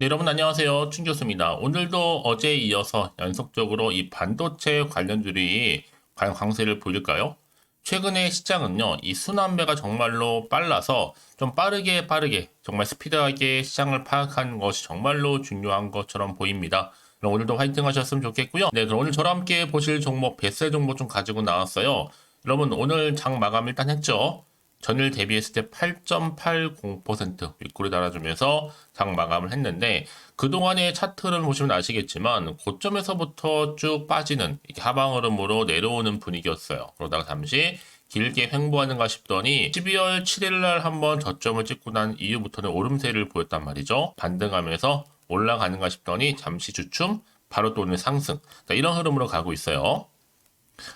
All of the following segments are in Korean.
네, 여러분 안녕하세요. 춘 교수입니다. 오늘도 어제에 이어서 연속적으로 이 반도체 관련주들이 과연 강세를 보일까요? 최근에 시장은요, 이 순환배가 정말로 빨라서 좀 빠르게 빠르게 정말 스피드하게 시장을 파악하는 것이 정말로 중요한 것처럼 보입니다. 그럼 오늘도 화이팅 하셨으면 좋겠고요. 네, 그럼 오늘 저랑 함께 보실 종목, 베셀 종목 좀 가지고 나왔어요. 여러분 오늘 장 마감 일단 했죠? 전일 대비했을 때 8.80% 윗골이 달아주면서 장 마감을 했는데 그동안의 차트를 보시면 아시겠지만 고점에서부터 쭉 빠지는 하방 흐름으로 내려오는 분위기였어요. 그러다가 잠시 길게 횡보하는가 싶더니 12월 7일 날 한번 저점을 찍고 난 이후부터는 오름세를 보였단 말이죠. 반등하면서 올라가는가 싶더니 잠시 주춤 바로 또 오늘 상승 자, 이런 흐름으로 가고 있어요.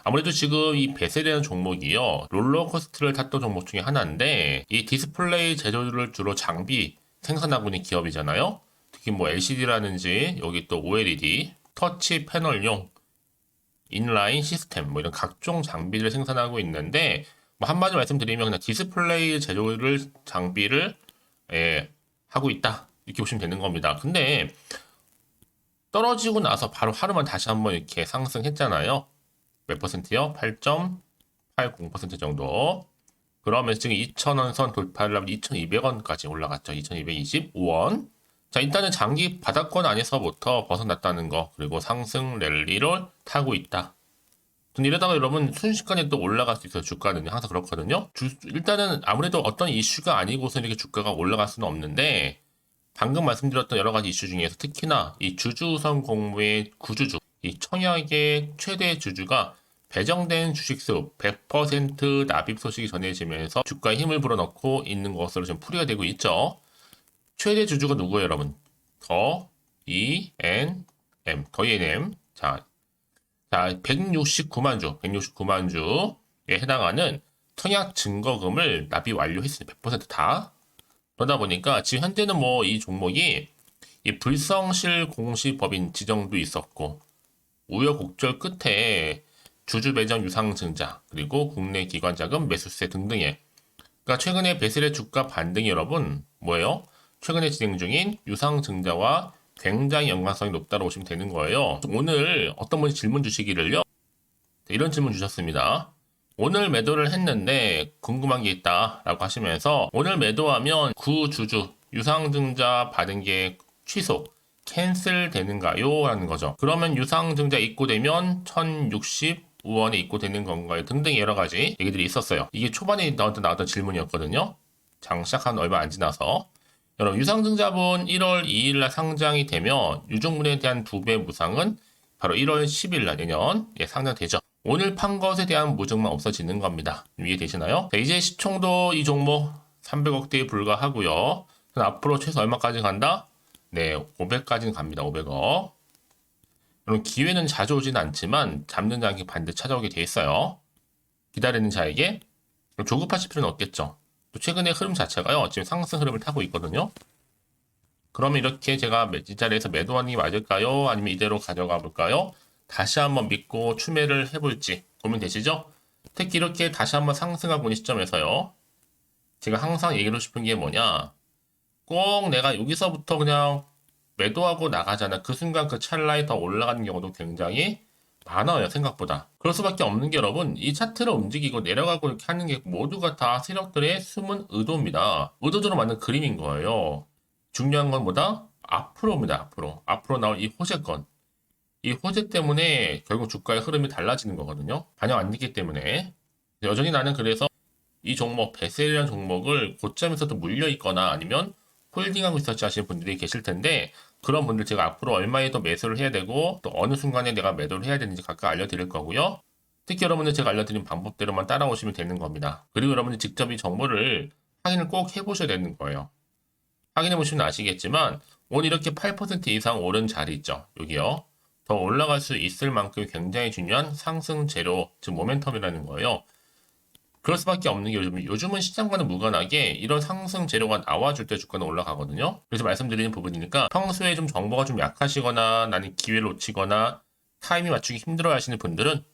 아무래도 지금 이 베셀이라는 종목이요 롤러코스터를 탔던 종목 중에 하나인데 이 디스플레이 제조를 주로 장비 생산하고 있는 기업이잖아요. 특히 뭐 LCD라든지 여기 또 OLED, 터치 패널용 인라인 시스템 뭐 이런 각종 장비를 생산하고 있는데 뭐 한마디 말씀드리면 그냥 디스플레이 제조를 장비를 예, 하고 있다 이렇게 보시면 되는 겁니다. 근데 떨어지고 나서 바로 하루만 다시 한번 이렇게 상승했잖아요. 몇 퍼센트요? 8.80% 정도. 그러면 지금 2,000원 선 돌파를 하면 2,200원까지 올라갔죠. 2,225원. 자, 일단은 장기 바닥권 안에서부터 벗어났다는 거, 그리고 상승 랠리를 타고 있다. 이러다가 여러분 순식간에 또 올라갈 수 있어요. 주가는요. 항상 그렇거든요. 주- 일단은 아무래도 어떤 이슈가 아니고서 이렇게 주가가 올라갈 수는 없는데, 방금 말씀드렸던 여러 가지 이슈 중에서 특히나 이 주주우선 공모의 구주주, 이 청약의 최대 주주가 배정된 주식수 100% 납입 소식이 전해지면서 주가에 힘을 불어넣고 있는 것으로 지금 풀이가 되고 있죠. 최대 주주가 누구예요, 여러분? 더, E, N, M. 더 ENM. 자, 자, 169만 주, 169만 주에 해당하는 청약 증거금을 납입 완료했습니다. 100% 다. 그러다 보니까 지금 현재는 뭐 이 종목이 이 불성실 공시법인 지정도 있었고 우여곡절 끝에 주주 매장 유상 증자 그리고 국내 기관 자금 매수세 등등의 그러니까 최근에 베셀의 주가 반등이 여러분 뭐예요? 최근에 진행 중인 유상 증자와 굉장히 연관성이 높다고 보시면 되는 거예요. 오늘 어떤 분이 질문 주시기를요. 이런 질문 주셨습니다. 오늘 매도를 했는데 궁금한 게 있다 라고 하시면서 오늘 매도하면 구주주 유상증자 받은 게 취소 캔슬 되는가요? 라는 거죠. 그러면 유상증자 입고되면 1065원에 입고되는 건가요? 등등 여러 가지 얘기들이 있었어요. 이게 초반에 나왔던, 나왔던 질문이었거든요. 장 시작한 얼마 안 지나서 여러분 유상증자분 1월 2일 날 상장이 되면 유종분에 대한 두 배 무상은 바로 1월 10일 날 내년 예, 상장되죠. 오늘 판 것에 대한 무증만 없어지는 겁니다. 이해되시나요? 자, 이제 시총도 이 종목 300억대에 불과하고요. 앞으로 최소 얼마까지 간다? 네, 500까지는 갑니다. 500억. 여러분 기회는 자주 오진 않지만 잡는 장이 반드 찾아오게 돼 있어요. 기다리는 자에게 조급하실 필요는 없겠죠. 또 최근의 흐름 자체가요. 지금 상승 흐름을 타고 있거든요. 그러면 이렇게 제가 이 자리에서 매도하는 게 맞을까요? 아니면 이대로 가져가 볼까요? 다시 한번 믿고 추매를 해볼지 고민되시죠? 특히 이렇게 다시 한번 상승하고 있는 시점에서요. 제가 항상 얘기하고 싶은 게 뭐냐. 꼭 내가 여기서부터 그냥 매도하고 나가잖아. 그 순간 그 찰나에 더 올라가는 경우도 굉장히 많아요. 생각보다. 그럴 수밖에 없는 게 여러분, 이 차트를 움직이고 내려가고 이렇게 하는 게 모두가 다 세력들의 숨은 의도입니다. 의도적으로 만든 그림인 거예요. 중요한 건 뭐다? 앞으로입니다. 앞으로. 앞으로 나올 이 호재권. 이 호재 때문에 결국 주가의 흐름이 달라지는 거거든요. 반영 안 됐기 때문에. 여전히 나는 그래서 이 종목, 베셀이라는 종목을 고점에서도 물려 있거나 아니면 홀딩하고 있었지 하시는 분들이 계실 텐데 그런 분들 제가 앞으로 얼마에 더 매수를 해야 되고 또 어느 순간에 내가 매도를 해야 되는지 각각 알려드릴 거고요. 특히 여러분들 제가 알려드린 방법대로만 따라오시면 되는 겁니다. 그리고 여러분들 직접 이 정보를 확인을 꼭 해보셔야 되는 거예요. 확인해 보시면 아시겠지만 오늘 이렇게 8% 이상 오른 자리 있죠. 여기요. 더 올라갈 수 있을 만큼 굉장히 중요한 상승 재료, 즉 모멘텀이라는 거예요. 그럴 수밖에 없는 게 요즘, 요즘은 시장과는 무관하게 이런 상승 재료가 나와줄 때 주가는 올라가거든요. 그래서 말씀드리는 부분이니까 평소에 좀 정보가 좀 약하시거나 나는 기회를 놓치거나 타이밍 맞추기 힘들어 하시는 분들은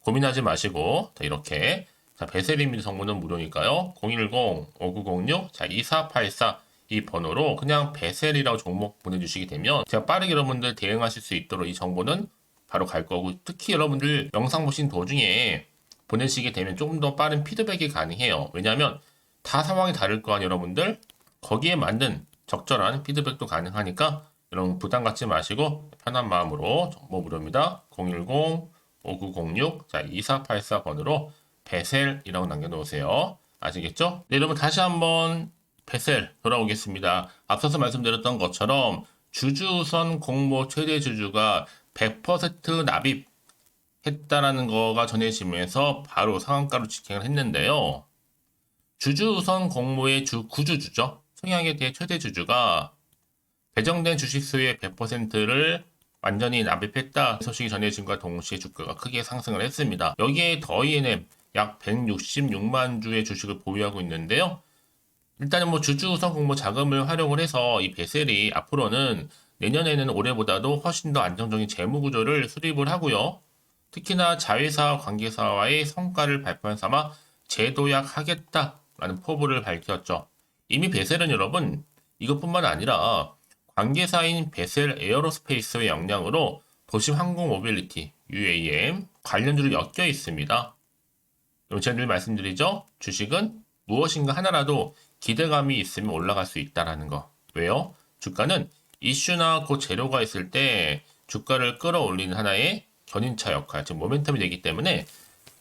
고민하지 마시고 자, 이렇게 자, 베셀입니다. 정보는 무료니까요. 010-5906 자, 2484 이 번호로 그냥 베셀이라고 종목 보내주시게 되면 제가 빠르게 여러분들 대응하실 수 있도록 이 정보는 바로 갈 거고 특히 여러분들 영상 보신 도중에 보내시게 되면 조금 더 빠른 피드백이 가능해요. 왜냐하면 다 상황이 다를 거 아니에요, 여러분들. 거기에 맞는 적절한 피드백도 가능하니까 여러분 부담 갖지 마시고 편한 마음으로 정보 무료입니다. 010-5906자 2484번으로 베셀이라고 남겨놓으세요. 아시겠죠? 네, 여러분 다시 한번 베셀 돌아오겠습니다. 앞서서 말씀드렸던 것처럼 주주우선 공모 최대 주주가 100% 납입 했다라는 거가 전해지면서 바로 상한가로 직행을 했는데요. 주주 우선 공모의 주 구주주죠. 성향에 대해 최대 주주가 배정된 주식 수의 100%를 완전히 납입했다 소식이 전해진과 동시에 주가가 크게 상승을 했습니다. 여기에 더 E&M 약 166만 주의 주식을 보유하고 있는데요. 일단은 뭐 주주 우선 공모 자금을 활용을 해서 이 베셀이 앞으로는 내년에는 올해보다도 훨씬 더 안정적인 재무 구조를 수립을 하고요. 특히나 자회사 관계사와의 성과를 발판 삼아 재도약하겠다라는 포부를 밝혔죠. 이미 베셀은 여러분 이것뿐만 아니라 관계사인 베셀 에어로스페이스의 역량으로 도심 항공 모빌리티 UAM 관련주를 엮여 있습니다. 그럼 제가 늘 말씀드리죠. 주식은 무엇인가 하나라도 기대감이 있으면 올라갈 수 있다라는 거. 왜요? 주가는 이슈나 그 재료가 있을 때 주가를 끌어올리는 하나의 견인차 역할, 즉 모멘텀이 되기 때문에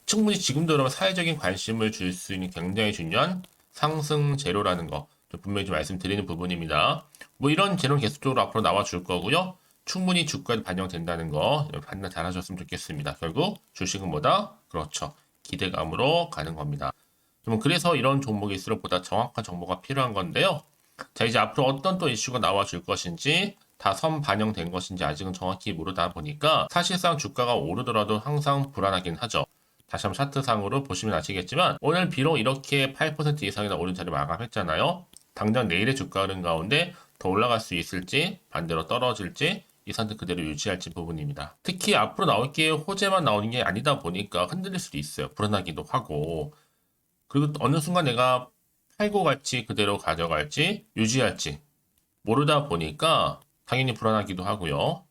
충분히 지금도 여러분 사회적인 관심을 줄 수 있는 굉장히 중요한 상승 재료라는 거좀 분명히 좀 말씀드리는 부분입니다. 뭐 이런 재료는 계속적으로 앞으로 나와 줄 거고요. 충분히 주가에 반영된다는 거 판단 잘 하셨으면 좋겠습니다. 결국 주식은 뭐다? 그렇죠. 기대감으로 가는 겁니다. 그래서 이런 종목일수록 보다 정확한 정보가 필요한 건데요. 자, 이제 앞으로 어떤 또 이슈가 나와 줄 것인지 다 선 반영된 것인지 아직은 정확히 모르다 보니까 사실상 주가가 오르더라도 항상 불안하긴 하죠. 다시 한번 차트상으로 보시면 아시겠지만 오늘 비록 이렇게 8% 이상이나 오른 자리 마감했잖아요. 당장 내일의 주가 흐름 가운데 더 올라갈 수 있을지 반대로 떨어질지 이 상태 그대로 유지할지 부분입니다. 특히 앞으로 나올 게 호재만 나오는 게 아니다 보니까 흔들릴 수도 있어요. 불안하기도 하고 그리고 어느 순간 내가 팔고 갈지 그대로 가져갈지 유지할지 모르다 보니까 당연히 불안하기도 하고요.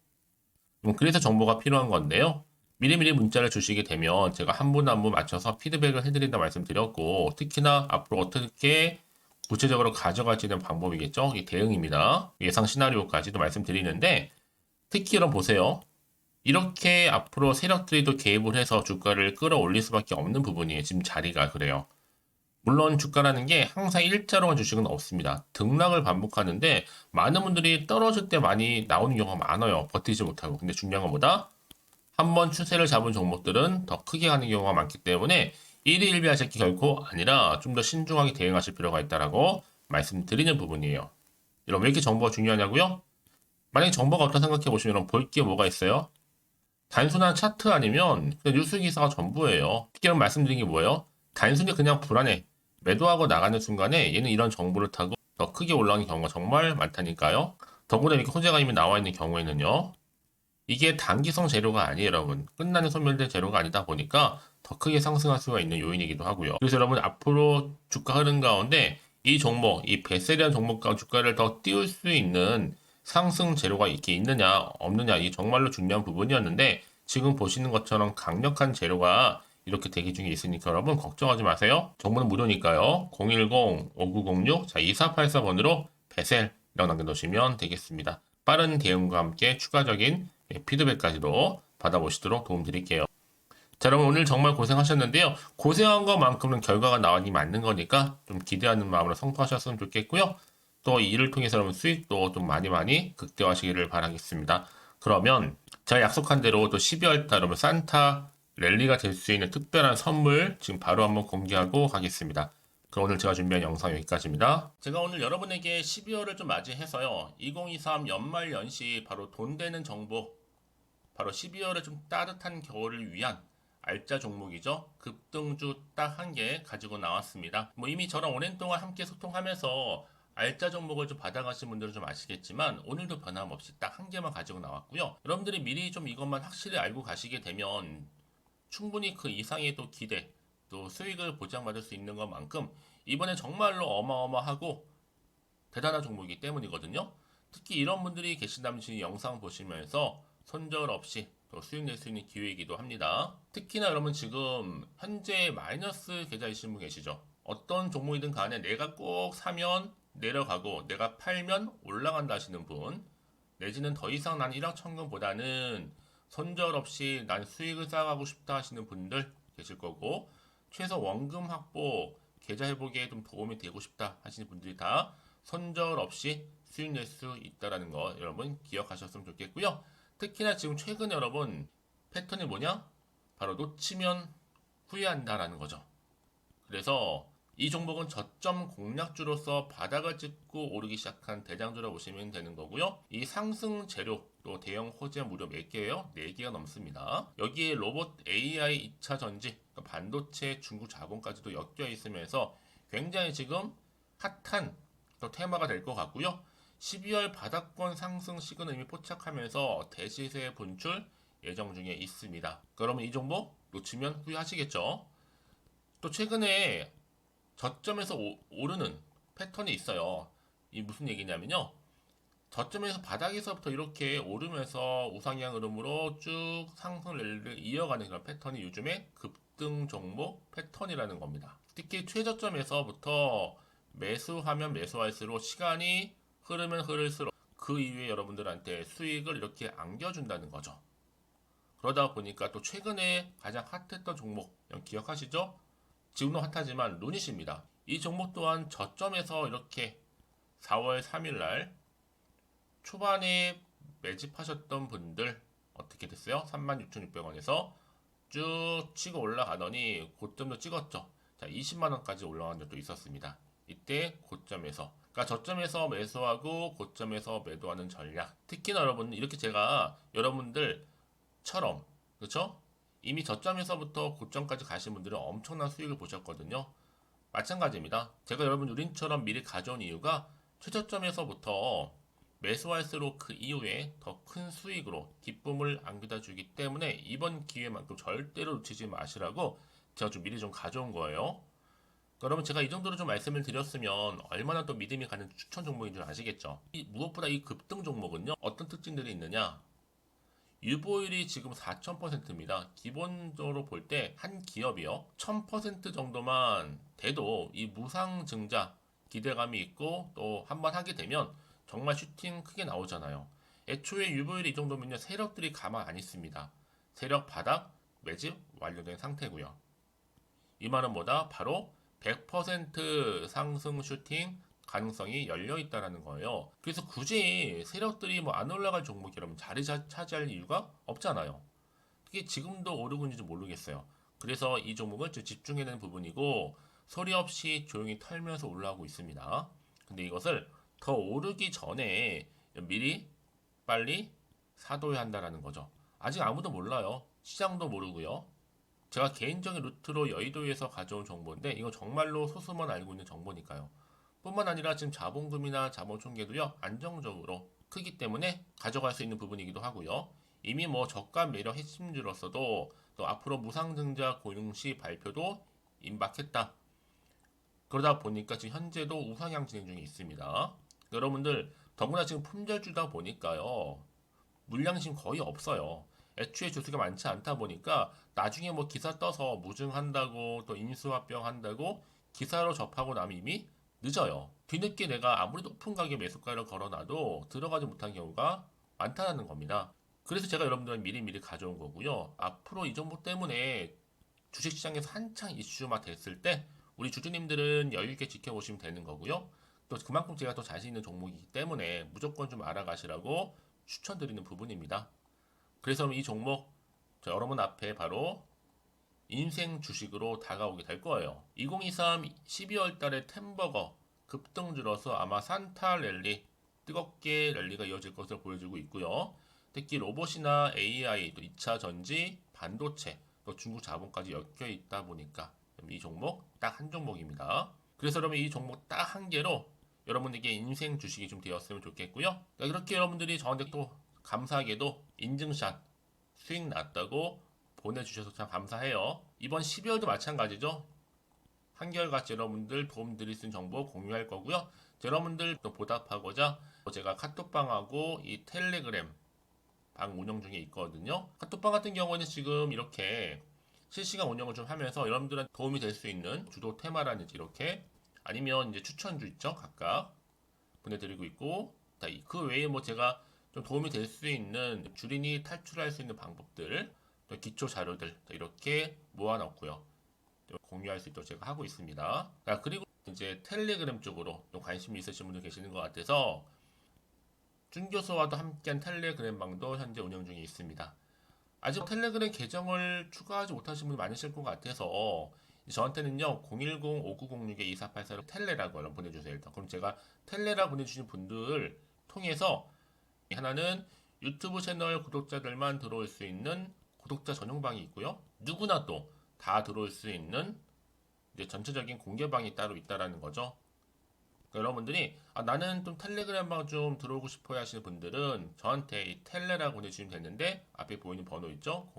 음, 그래서 정보가 필요한 건데요. 미리미리 문자를 주시게 되면 제가 한 분 한 분 맞춰서 피드백을 해드린다 말씀드렸고 특히나 앞으로 어떻게 구체적으로 가져갈지는 방법이겠죠. 대응입니다. 예상 시나리오까지도 말씀드리는데 특히 여러분 보세요. 이렇게 앞으로 세력들이 또 개입을 해서 주가를 끌어올릴 수밖에 없는 부분이에요. 지금 자리가 그래요. 물론 주가라는 게 항상 일자로만 주식은 없습니다. 등락을 반복하는데 많은 분들이 떨어질 때 많이 나오는 경우가 많아요. 버티지 못하고. 근데 중요한 건 뭐다? 한 번 추세를 잡은 종목들은 더 크게 가는 경우가 많기 때문에 1위 1비 하실 게 결코 아니라 좀 더 신중하게 대응하실 필요가 있다라고 말씀드리는 부분이에요. 여러분 왜 이렇게 정보가 중요하냐고요? 만약에 정보가 없다 생각해 보시면 볼 게 뭐가 있어요? 단순한 차트 아니면 뉴스 기사가 전부예요. 특히 말씀드린 게 뭐예요? 단순히 그냥 불안해. 매도하고 나가는 순간에 얘는 이런 정보를 타고 더 크게 올라오는 경우가 정말 많다니까요. 더구나 이렇게 호재가 이미 나와 있는 경우에는요. 이게 단기성 재료가 아니에요, 여러분. 끝나는 소멸된 재료가 아니다 보니까 더 크게 상승할 수가 있는 요인이기도 하고요. 그래서 여러분 앞으로 주가 흐름 가운데 이 종목, 이 베셀이라는 종목과 주가를 더 띄울 수 있는 상승 재료가 이렇게 있느냐, 없느냐, 이 정말로 중요한 부분이었는데 지금 보시는 것처럼 강력한 재료가 이렇게 대기 중에 있으니까 여러분 걱정하지 마세요. 정보는 무료니까요. 010-5906, 자, 2484번으로 베셀이라고 남겨놓으시면 되겠습니다. 빠른 대응과 함께 추가적인 예, 피드백까지도 받아보시도록 도움드릴게요. 자, 여러분 오늘 정말 고생하셨는데요. 고생한 것만큼은 결과가 나와니 맞는 거니까 좀 기대하는 마음으로 성공하셨으면 좋겠고요. 또이 일을 통해서 여러분 수익도 좀 많이 많이 극대화하시기를 바라겠습니다. 그러면 제가 약속한 대로 또 12월 달 여러분 산타 랠리가 될 수 있는 특별한 선물 지금 바로 한번 공개하고 가겠습니다. 그럼 오늘 제가 준비한 영상 여기까지입니다. 제가 오늘 여러분에게 12월을 좀 맞이해서요. 2023 연말 연시 바로 돈 되는 정보 바로 12월에 좀 따뜻한 겨울을 위한 알짜 종목이죠. 급등주 딱 한 개 가지고 나왔습니다. 뭐 이미 저랑 오랜 동안 함께 소통하면서 알짜 종목을 좀 받아가신 분들은 좀 아시겠지만 오늘도 변함없이 딱 한 개만 가지고 나왔고요. 여러분들이 미리 좀 이것만 확실히 알고 가시게 되면 충분히 그 이상의 또 기대 또 수익을 보장받을 수 있는 것만큼 이번에 정말로 어마어마하고 대단한 종목이기 때문이거든요. 특히 이런 분들이 계신다면 지금 영상 보시면서 손절 없이 또 수익 낼 수 있는 기회이기도 합니다. 특히나 여러분 지금 현재 마이너스 계좌이신 분 계시죠? 어떤 종목이든 간에 내가 꼭 사면 내려가고 내가 팔면 올라간다 하시는 분 내지는 더 이상 난 1억 천금보다는 손절 없이 난 수익을 쌓아가고 싶다 하시는 분들 계실 거고 최소 원금 확보 계좌 회복에 좀 도움이 되고 싶다 하시는 분들이 다 손절 없이 수익 낼 수 있다라는 거 여러분 기억하셨으면 좋겠고요. 특히나 지금 최근 여러분 패턴이 뭐냐? 바로 놓치면 후회한다라는 거죠. 그래서 이 종목은 저점 공략주로서 바닥을 찍고 오르기 시작한 대장주라 보시면 되는 거고요. 이 상승 재료 또 대형 호재 무려 몇 개예요? 4개가 넘습니다. 여기에 로봇 AI 2차 전지, 또 반도체 중국 자본까지도 엮여 있으면서 굉장히 지금 핫한 또 테마가 될 것 같고요. 12월 바닥권 상승 시그널 이미 포착하면서 대시세 분출 예정 중에 있습니다. 그러면 이 종목 놓치면 후회하시겠죠? 또 최근에 저점에서 오, 오르는 패턴이 있어요. 이 무슨 얘기냐면요. 저점에서 바닥에서부터 이렇게 오르면서 우상향 흐름으로 쭉 상승을 이어가는 그런 패턴이 요즘에 급등 종목 패턴이라는 겁니다. 특히 최저점에서부터 매수하면 매수할수록 시간이 흐르면 흐를수록 그 이후에 여러분들한테 수익을 이렇게 안겨준다는 거죠. 그러다 보니까 또 최근에 가장 핫했던 종목 기억하시죠? 지금도 핫하지만 루닛입니다. 이 종목 또한 저점에서 이렇게 4월 3일 날 초반에 매집하셨던 분들 어떻게 됐어요? 36,600원에서 쭉 치고 올라가더니 고점도 찍었죠. 자, 20만 원까지 올라간 적도 있었습니다. 이때 고점에서 그러니까 저점에서 매수하고 고점에서 매도하는 전략. 특히나 여러분 이렇게 제가 여러분들처럼 그렇죠? 이미 저점에서부터 고점까지 가신 분들은 엄청난 수익을 보셨거든요. 마찬가지입니다. 제가 여러분 우린처럼 미리 가져온 이유가 최저점에서부터 매수할수록 그 이후에 더 큰 수익으로 기쁨을 안겨다 주기 때문에 이번 기회만큼 절대로 놓치지 마시라고 제가 좀 미리 좀 가져온 거예요. 그러면 제가 이 정도로 좀 말씀을 드렸으면 얼마나 또 믿음이 가는 추천 종목인 줄 아시겠죠? 이 무엇보다 이 급등 종목은요 어떤 특징들이 있느냐? 유보율이 지금 4,000%입니다. 기본적으로 볼 때 한 기업이요. 1,000% 정도만 돼도 이 무상 증자 기대감이 있고 또 한 번 하게 되면 정말 슈팅 크게 나오잖아요. 애초에 유보율이 이 정도면요. 세력들이 가만 안 있습니다. 세력 바닥 매집 완료된 상태고요. 이 말은 뭐다? 바로 100% 상승 슈팅 가능성이 열려 있다라는 거예요. 그래서 굳이 세력들이 뭐 안 올라갈 종목이 여러분 자리 차지할 이유가 없잖아요. 특히 지금도 오르고 있는지 모르겠어요. 그래서 이 종목을 좀 집중해야 되는 부분이고 소리 없이 조용히 털면서 올라오고 있습니다. 근데 이것을 더 오르기 전에 미리 빨리 사둬야 한다라는 거죠. 아직 아무도 몰라요. 시장도 모르고요. 제가 개인적인 루트로 여의도에서 가져온 정보인데 이거 정말로 소수만 알고 있는 정보니까요. 뿐만 아니라 지금 자본금이나 자본총계도요 안정적으로 크기 때문에 가져갈 수 있는 부분이기도 하고요. 이미 뭐 저가 매력 핵심주로서도 또 앞으로 무상증자 고용시 발표도 임박했다. 그러다 보니까 지금 현재도 우상향 진행 중에 있습니다. 여러분들 더구나 지금 품절주다 보니까요 물량이 지금 거의 없어요. 애초에 주수가 많지 않다 보니까 나중에 뭐 기사 떠서 무증한다고 또 인수합병 한다고 기사로 접하고 나면 이미 늦어요. 뒤늦게 내가 아무리 높은 가격 매수가를 걸어놔도 들어가지 못한 경우가 많다는 겁니다. 그래서 제가 여러분들은 미리미리 가져온 거고요. 앞으로 이 정보 때문에 주식시장에서 한창 이슈가 됐을 때 우리 주주님들은 여유있게 지켜보시면 되는 거고요. 또 그만큼 제가 더 자신 있는 종목이기 때문에 무조건 좀 알아가시라고 추천드리는 부분입니다. 그래서 이 종목 저 여러분 앞에 바로 인생 주식으로 다가오게 될 거예요. 2023 12월 달에 템버거 급등주로서 아마 산타 랠리 뜨겁게 랠리가 이어질 것으로 보여지고 있고요. 특히 로봇이나 AI, 또 2차 전지, 반도체, 또 중국 자본까지 엮여 있다 보니까 이 종목 딱 한 종목입니다. 그래서 여러분 이 종목 딱 한 개로 여러분에게 인생 주식이 좀 되었으면 좋겠고요. 이렇게 여러분들이 저한테 또 감사하게도 인증샷 수익 났다고 보내주셔서 참 감사해요. 이번 12월도 마찬가지죠. 한결같이 여러분들 도움 드릴 수 있는 정보 공유할 거고요. 여러분들 또 보답하고자 제가 카톡방하고 이 텔레그램 방 운영 중에 있거든요. 카톡방 같은 경우는 지금 이렇게 실시간 운영을 좀 하면서 여러분들한테 도움이 될 수 있는 주도 테마라든지 이렇게 아니면 이제 추천주 있죠 각각 보내드리고 있고 그 외에 뭐 제가 좀 도움이 될 수 있는 주린이 탈출할 수 있는 방법들 또 기초 자료들 자, 이렇게 모아놨고요 또 공유할 수 있도록 제가 하고 있습니다. 자, 그리고 이제 텔레그램 쪽으로 좀 관심이 있으신 분들 계시는 것 같아서 준 교수와도 함께한 텔레그램 방도 현재 운영 중에 있습니다. 아직 텔레그램 계정을 추가하지 못하신 분이 많으실 것 같아서 저한테는요 010-5906-2484로 텔레라고 보내주세요 일단 그럼 제가 텔레라 보내주신 분들 통해서 하나는 유튜브 채널 구독자들만 들어올 수 있는 구독자 전용방이 있고요. 누구나 또 다 들어올 수 있는 이제 전체적인 공개방이 따로 있다라는 거죠. 그러니까 여러분들이 아, 나는 좀 텔레그램 방 좀 들어오고 싶어요 하시는 분들은 저한테 이 텔레라고 보내주시면 되는데 앞에 보이는 번호 있죠?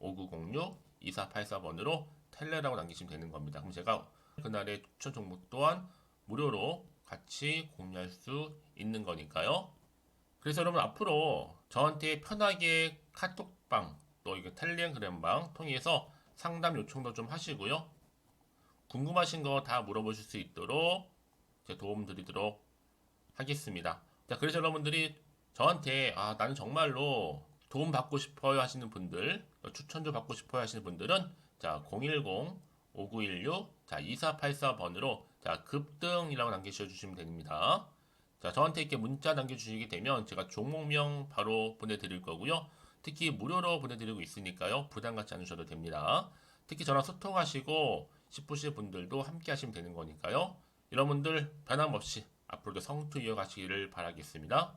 010-5906-2484번으로 텔레라고 남기시면 되는 겁니다. 그럼 제가 그날의 추천 종목 또한 무료로 같이 공유할 수 있는 거니까요. 그래서 여러분 앞으로 저한테 편하게 카톡방 또 이거 텔레그램방 통해서 상담 요청도 좀 하시고요 궁금하신 거 다 물어보실 수 있도록 제 도움 드리도록 하겠습니다. 자, 그래서 여러분들이 저한테 아, 나는 정말로 도움 받고 싶어요 하시는 분들, 또 추천도 받고 싶어요 하시는 분들은 자, 010-5916 자, 2484번으로 자, 급등이라고 남기셔 주시면 됩니다. 자, 저한테 이렇게 문자 남겨주시게 되면 제가 종목명 바로 보내드릴 거고요. 특히 무료로 보내드리고 있으니까요. 부담 갖지 않으셔도 됩니다. 특히 저랑 소통하시고 싶으신 분들도 함께 하시면 되는 거니까요. 여러분들 변함없이 앞으로도 성투 이어가시기를 바라겠습니다.